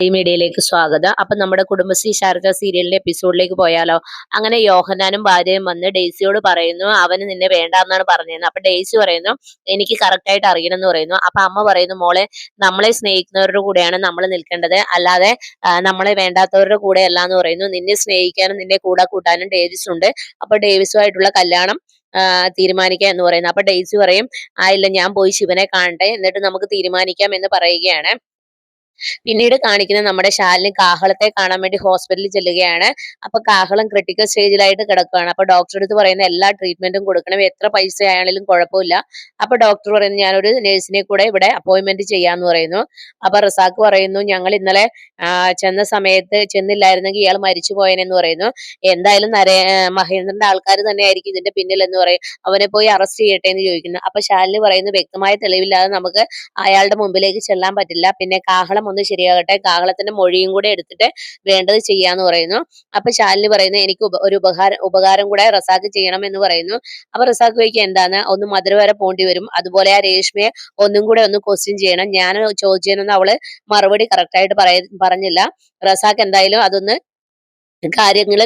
ഈ മീഡിയയിലേക്ക് സ്വാഗതം. അപ്പൊ നമ്മുടെ കുടുംബശ്രീ ശാരദ സീരിയലിന്റെ എപ്പിസോഡിലേക്ക് പോയാലോ? അങ്ങനെ യോഹനാനും ഭാര്യയും വന്ന് ഡെയ്സിയോട് പറയുന്നു അവന് നിന്നെ വേണ്ട എന്നാണ് പറഞ്ഞത് അപ്പൊ ഡെയ്സി പറയുന്നു എനിക്ക് കറക്റ്റ് ആയിട്ട് അറിയണം എന്ന് പറയുന്നു. അപ്പൊ അമ്മ പറയുന്നു മോളെ നമ്മളെ സ്നേഹിക്കുന്നവരുടെ കൂടെയാണ് നമ്മൾ നിൽക്കേണ്ടത്. അല്ലാതെ നമ്മളെ വേണ്ടാത്തവരുടെ കൂടെ അല്ല എന്ന് പറയുന്നു. നിന്നെ സ്നേഹിക്കാനും നിന്നെ കൂടെ കൂട്ടാനും ഡേവിസ് ഉണ്ട് അപ്പൊ ഡേവിസുമായിട്ടുള്ള കല്യാണം തീരുമാനിക്കാം എന്ന് പറയുന്നു. അപ്പൊ ഡെയ്സി പറയും ആ ഇല്ല ഞാൻ പോയി ശിവനെ കാണട്ടെ. എന്നിട്ട് നമുക്ക് തീരുമാനിക്കാം എന്ന് പറയുകയാണ്. പിന്നീട് കാണിക്കുന്നത് നമ്മുടെ ശാലിനി കാഹളത്തെ കാണാൻ വേണ്ടി ഹോസ്പിറ്റലിൽ ചെല്ലുകയാണ്. അപ്പൊ കാഹളം ക്രിട്ടിക്കൽ സ്റ്റേജിലായിട്ട് കിടക്കുകയാണ്. അപ്പൊ ഡോക്ടർ അടുത്ത് പറയുന്ന എല്ലാ ട്രീറ്റ്മെന്റും കൊടുക്കണം. എത്ര പൈസ ആയാലും കുഴപ്പമില്ല. അപ്പൊ ഡോക്ടർ പറയുന്നു ഞാനൊരു നഴ്സിനെ കൂടെ ഇവിടെ അപ്പോയിന്റ്മെന്റ് ചെയ്യാന്ന് പറയുന്നു. അപ്പൊ റിസാക്ക് പറയുന്നു ഞങ്ങൾ ഇന്നലെ ചെന്ന സമയത്ത് ചെന്നില്ലായിരുന്നെങ്കിൽ ഇയാൾ മരിച്ചു പോയനെന്ന് പറയുന്നു. എന്തായാലും നരേ മഹേന്ദ്രന്റെ ആൾക്കാർ തന്നെ ആയിരിക്കും ഇതിന്റെ പിന്നിൽ എന്ന് പറയും. അവനെ പോയി അറസ്റ്റ് ചെയ്യട്ടെ എന്ന് ചോദിക്കുന്നു. അപ്പൊ ശാലിന് പറയുന്നു വ്യക്തമായ തെളിവില്ലാതെ നമുക്ക് അയാളുടെ മുമ്പിലേക്ക് ചെല്ലാൻ പറ്റില്ല. പിന്നെ കാഹളം ഒന്ന് ശരിയാകട്ടെ. കാഹളത്തിന്റെ മൊഴിയും കൂടെ എടുത്തിട്ട് വേണ്ടത് ചെയ്യാന്ന് പറയുന്നു. അപ്പൊ ശാലിനി പറയുന്നു എനിക്ക് ഒരു ഉപകാരം ഉപകാരം കൂടെ റസാഖ് ചെയ്യണം എന്ന് പറയുന്നു. അപ്പൊ റസാഖ് ചോദിക്കുക എന്താണ്? ഒന്ന് മധുര വരെ പോണ്ടി വരും. അതുപോലെ ആ രേഷ്മയെ ഒന്നും കൂടെ ഒന്ന് ക്വസ്റ്റ്യൻ ചെയ്യണം. ഞാൻ ചോദിച്ചതിനൊന്നും അവൾ മറുപടി കറക്റ്റായിട്ട് പറയ പറഞ്ഞില്ല. റസാഖ് എന്തായാലും അതൊന്ന് കാര്യങ്ങൾ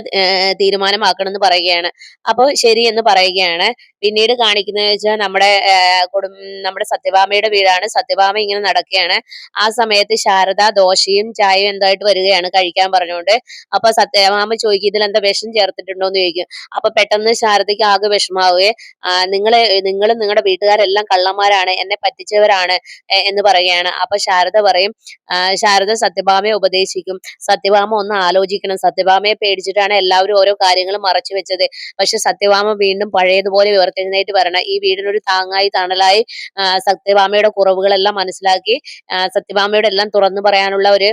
തീരുമാനമാക്കണം എന്ന് പറയുകയാണ്. അപ്പോൾ ശരി എന്ന് പറയുകയാണ്. പിന്നീട് കാണിക്കുന്നത് വെച്ചാൽ നമ്മുടെ കുടും നമ്മുടെ സത്യഭാമയുടെ വീടാണ്. സത്യഭാമ ഇങ്ങനെ നടക്കുകയാണ്. ആ സമയത്ത് ശാരദ ദോശയും ചായയും എന്തായിട്ട് വരികയാണ് കഴിക്കാൻ പറഞ്ഞുകൊണ്ട്. അപ്പൊ സത്യഭാമ ചോദിക്കും ഇതിൽ എന്താ വിഷം ചേർത്തിട്ടുണ്ടോ? എന്ന് ചോദിക്കും. അപ്പൊ പെട്ടെന്ന് ശാരദയ്ക്ക് ആകെ വിഷമാവുകയെ നിങ്ങളെ നിങ്ങളും നിങ്ങളുടെ വീട്ടുകാരെല്ലാം കള്ളന്മാരാണ്. എന്നെ പറ്റിച്ചവരാണ് എന്ന് പറയുകയാണ്. അപ്പൊ ശാരദ പറയും ശാരദ സത്യഭാമയെ ഉപദേശിക്കും. സത്യഭാമ ഒന്ന് ആലോചിക്കണം. സത്യഭാമയെ പേടിച്ചിട്ടാണ് എല്ലാവരും ഓരോ കാര്യങ്ങൾ മറച്ചു വെച്ചത്. പക്ഷെ സത്യഭാമ വീണ്ടും പഴയതുപോലെ ഉയർത്തെഴുന്നേറ്റ് വരണം ഈ വീടിനൊരു താങ്ങായി തണലായി സത്യഭാമയുടെ കുറവുകളെല്ലാം മനസ്സിലാക്കി സത്യഭാമയുടെ എല്ലാം തുറന്നു പറയാനുള്ള ഒരു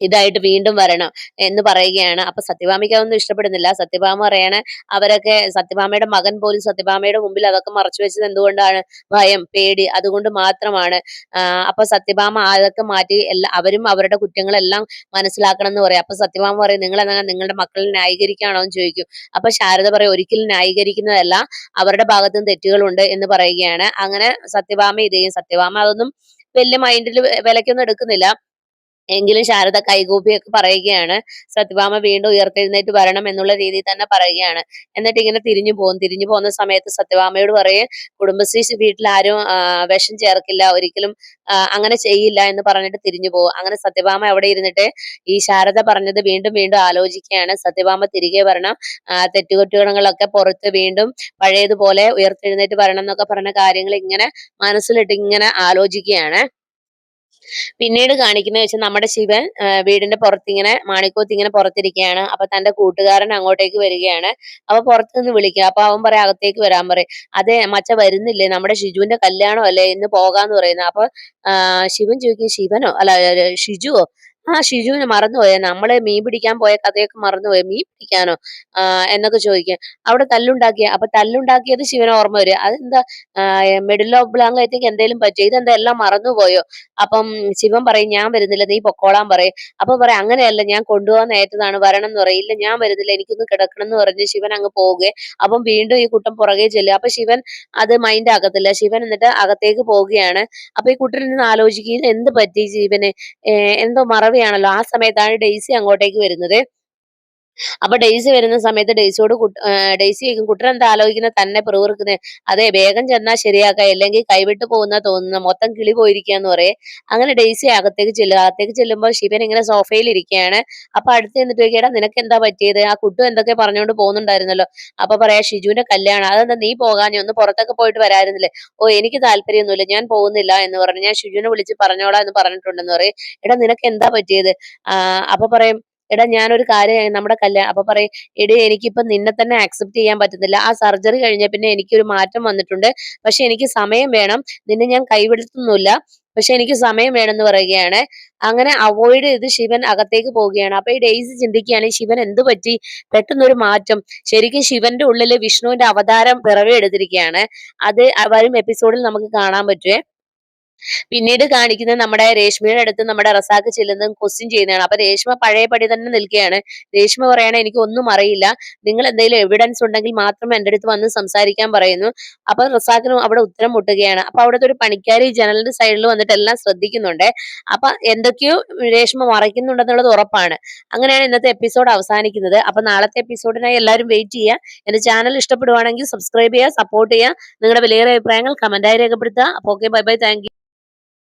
ഇതായിട്ട് വീണ്ടും വരണം എന്ന് പറയുകയാണ്. അപ്പൊ സത്യഭാമയ്ക്ക് അതൊന്നും ഇഷ്ടപ്പെടുന്നില്ല. സത്യഭാമ പറയാണ് അവരൊക്കെ സത്യഭാമയുടെ മകൻ പോലും സത്യഭാമയുടെ മുമ്പിൽ അതൊക്കെ മറച്ചു വെച്ചത് എന്തുകൊണ്ടാണ്? ഭയം പേടി അതുകൊണ്ട് മാത്രമാണ്. അപ്പൊ സത്യഭാമ അതൊക്കെ മാറ്റി എല്ലാ അവരും അവരുടെ കുറ്റങ്ങളെല്ലാം മനസ്സിലാക്കണം എന്ന് പറയും. അപ്പൊ സത്യഭാമ പറയും നിങ്ങൾ എന്നാ നിങ്ങളുടെ മക്കളെ ന്യായീകരിക്കുകയാണോ? എന്ന് ചോദിക്കും. അപ്പൊ ശാരദ പറയും ഒരിക്കലും ന്യായീകരിക്കുന്നതല്ല അവരുടെ ഭാഗത്തും തെറ്റുകളുണ്ട് എന്ന് പറയുകയാണ്. അങ്ങനെ സത്യഭാമ ഇതേയും സത്യഭാമ അതൊന്നും വലിയ മൈൻഡിൽ വിലക്കൊന്നും എടുക്കുന്നില്ല. എങ്കിലും ശാരദ കൈകൂപ്പിയൊക്കെ പറയുകയാണ്. സത്യഭാമ വീണ്ടും ഉയർത്തെഴുന്നേറ്റ് വരണം എന്നുള്ള രീതിയിൽ തന്നെ പറയുകയാണ്. എന്നിട്ട് ഇങ്ങനെ തിരിഞ്ഞു പോകും. തിരിഞ്ഞു പോകുന്ന സമയത്ത് സത്യഭാമയോട് പറയും കുടുംബശ്രീ വീട്ടിൽ ആരും വിഷം ചേർക്കില്ല. ഒരിക്കലും അങ്ങനെ ചെയ്യില്ല എന്ന് പറഞ്ഞിട്ട് തിരിഞ്ഞു പോകും. അങ്ങനെ സത്യഭാമ അവിടെ ഇരുന്നിട്ട് ഈ ശാരദ പറഞ്ഞത് വീണ്ടും വീണ്ടും ആലോചിക്കുകയാണ്. സത്യഭാമ തിരികെ വരണം. തെറ്റുകുറ്റങ്ങളൊക്കെ പുറത്ത് വീണ്ടും പഴയതുപോലെ ഉയർത്തെഴുന്നേറ്റ് വരണം എന്നൊക്കെ പറഞ്ഞ കാര്യങ്ങൾ ഇങ്ങനെ മനസ്സിലിട്ട് ഇങ്ങനെ ആലോചിക്കുകയാണ്. പിന്നീട് കാണിക്കുന്നത് വെച്ചാൽ നമ്മുടെ ശിവൻ വീടിന്റെ പുറത്തിങ്ങനെ മാണിക്കോത്ത് ഇങ്ങനെ പുറത്തിരിക്കുകയാണ്. അപ്പൊ തന്റെ കൂട്ടുകാരൻ അങ്ങോട്ടേക്ക് വരികയാണ്. അപ്പൊ പുറത്തുനിന്ന് വിളിക്കുക. അപ്പൊ അവൻ പറയാം അകത്തേക്ക് വരാൻ പറയും. അതെ മച്ച വരുന്നില്ലേ? നമ്മുടെ ഷിജുവിന്റെ കല്യാണം അല്ലേ ഇന്ന് പോകാന്ന് പറയുന്നത്. അപ്പൊ ശിവൻ ചോദിക്കും ശിവനോ? അല്ല, ഷിജുവോ ആ ഷിജുവിന് മറന്നുപോയെ? നമ്മൾ മീൻ പിടിക്കാൻ പോയ കഥയൊക്കെ മറന്നുപോയ? മീൻ പിടിക്കാനോ? എന്നൊക്കെ ചോദിക്കും. അവിടെ തല്ലുണ്ടാക്കിയ അപ്പൊ തല്ലുണ്ടാക്കിയത് ശിവൻ ഓർമ്മ വരും. അതെന്താ മിഡിൽ ഓഫ് ബ്ലാങ്കത്തേക്ക് എന്തെങ്കിലും പറ്റിയോ? ഇതെന്താ എല്ലാം മറന്നുപോയോ? അപ്പം ശിവൻ പറയും ഞാൻ വരുന്നില്ല നീ പൊക്കോളാൻ പറയും. അപ്പൊ പറയാം അങ്ങനെയല്ല ഞാൻ കൊണ്ടുപോകാൻ നേരത്തതാണ് വരണം എന്ന് പറയില്ല ഞാൻ വരുന്നില്ല എനിക്കൊന്ന് കിടക്കണം എന്ന് പറഞ്ഞ് ശിവൻ അങ്ങ് പോവുകയെ അപ്പം വീണ്ടും ഈ കുട്ടൻ പുറകെ ചെല്ലുക. അപ്പൊ ശിവൻ അത് മൈൻഡ് ആക്കത്തില്ല. ശിവൻ എന്നിട്ട് അകത്തേക്ക് പോവുകയാണ്. അപ്പൊ ഈ കുട്ടൻ നിന്ന് ആലോചിക്കുക "ഇത് എന്ത് പറ്റി ജീവന്? എന്തോ എന്തോ മറവിയാണല്ലോ ആ സമയത്താണ് ഡെയ്സി അങ്ങോട്ടേക്ക് വരുന്നത്. അപ്പൊ ഡെയ്സി വരുന്ന സമയത്ത് ഡെയ്സിയോട് കുട്ട- ഏഹ് ഡെയ്സി ചോദിക്കും കുട്ടൻ എന്താ ആലോചിക്കുന്നത് തന്നെ പിറുവിറുക്കുന്നത് അതെ വേഗം ചെന്നാൽ ശരിയാക്കാം. അല്ലെങ്കിൽ കൈവിട്ട് പോകുന്ന തോന്നുന്ന. മൊത്തം കിളി പോയിരിക്കാന്ന് പറയേ. അങ്ങനെ ഡെയ്സി അകത്തേക്ക് ചെല്ലുക അകത്തേക്ക് ചെല്ലുമ്പോൾ ശിവൻ ഇങ്ങനെ സോഫയിൽ ഇരിക്കുകയാണ് അപ്പൊ അടുത്ത് ചെന്നിട്ട് ചോദിക്കേടാ നിനക്ക് എന്താ പറ്റിയത്? ആ കുട്ടു എന്തൊക്കെ പറഞ്ഞുകൊണ്ട് പോകുന്നുണ്ടായിരുന്നല്ലോ? അപ്പൊ പറയാ ഷിജുവിന്റെ കല്യാണം. അതെന്താ നീ പോകാൻ ഒന്ന് പുറത്തൊക്കെ പോയിട്ട് വരായിരുന്നില്ലേ? ഓ എനിക്ക് താല്പര്യമൊന്നുമില്ല ഞാൻ പോകുന്നില്ല എന്ന് പറഞ്ഞു ഞാൻ ഷിജുവിനെ വിളിച്ച് പറഞ്ഞോളാം എന്ന് പറഞ്ഞിട്ടുണ്ടെന്ന് പറയും. എടാ നിനക്ക് എന്താ പറ്റിയത്? അപ്പൊ പറയും എടാ ഞാനൊരു കാര്യം നമ്മുടെ കല്യാണം അപ്പൊ പറയും എടി എനിക്കിപ്പോ നിന്നെ തന്നെ ആക്സെപ്റ്റ് ചെയ്യാൻ പറ്റുന്നില്ല. ആ സർജറി കഴിഞ്ഞ പിന്നെ എനിക്കൊരു മാറ്റം വന്നിട്ടുണ്ട്. പക്ഷെ എനിക്ക് സമയം വേണം. നിന്നെ ഞാൻ കൈവിടുത്തുന്നില്ല പക്ഷെ എനിക്ക് സമയം വേണമെന്ന് പറയുകയാണ്. അങ്ങനെ അവോയ്ഡ് ചെയ്ത് ശിവൻ അകത്തേക്ക് പോവുകയാണ്. അപ്പൊ ഈ ഡെയ്സി ചിന്തിക്കുകയാണ് ശിവൻ എന്ത് പറ്റി? പെട്ടെന്നൊരു മാറ്റം. ശരിക്കും ശിവന്റെ ഉള്ളിൽ വിഷ്ണുവിന്റെ അവതാരം പിറവി എടുത്തിരിക്കുകയാണ്. അത് വരും എപ്പിസോഡിൽ നമുക്ക് കാണാൻ പറ്റുമേ പിന്നീട് കാണിക്കുന്നത് നമ്മുടെ രേഷ്മയുടെ അടുത്ത് നമ്മുടെ റസാഖ് ചെല്ലുന്നതും ക്വസ്റ്റ്യൻ ചെയ്യുന്നതാണ്. അപ്പൊ രേഷ്മ പഴയപടി തന്നെ നിൽക്കുകയാണ്. രേഷ്മ പറയണേ എനിക്ക് ഒന്നും അറിയില്ല. നിങ്ങൾ എന്തെങ്കിലും എവിഡൻസ് ഉണ്ടെങ്കിൽ മാത്രം എന്റെ അടുത്ത് വന്ന് സംസാരിക്കാൻ പറയുന്നു. അപ്പൊ റസാഖിനും അവിടെ ഉത്തരം മുട്ടുകയാണ്. അപ്പൊ അവിടുത്തെ ഒരു പണിക്കാരി ജനലിന്റെ സൈഡിൽ വന്നിട്ട് എല്ലാം ശ്രദ്ധിക്കുന്നുണ്ട്. അപ്പൊ എന്തൊക്കെയോ രേഷ്മ മറയ്ക്കുന്നുണ്ടെന്നുള്ളത് ഉറപ്പാണ്. അങ്ങനെയാണ് ഇന്നത്തെ എപ്പിസോഡ് അവസാനിക്കുന്നത്. അപ്പൊ നാളത്തെ എപ്പിസോഡിനായി എല്ലാവരും വെയിറ്റ് ചെയ്യുക. എന്റെ ചാനൽ ഇഷ്ടപ്പെടുവാണെങ്കിൽ സബ്സ്ക്രൈബ് ചെയ്യുക സപ്പോർട്ട് ചെയ്യുക. നിങ്ങളുടെ വിലയേറെ അഭിപ്രായങ്ങൾ കമന്റായി രേഖപ്പെടുത്തുക. അപ്പോൾ ഓക്കെ ബൈ ബൈ താങ്ക്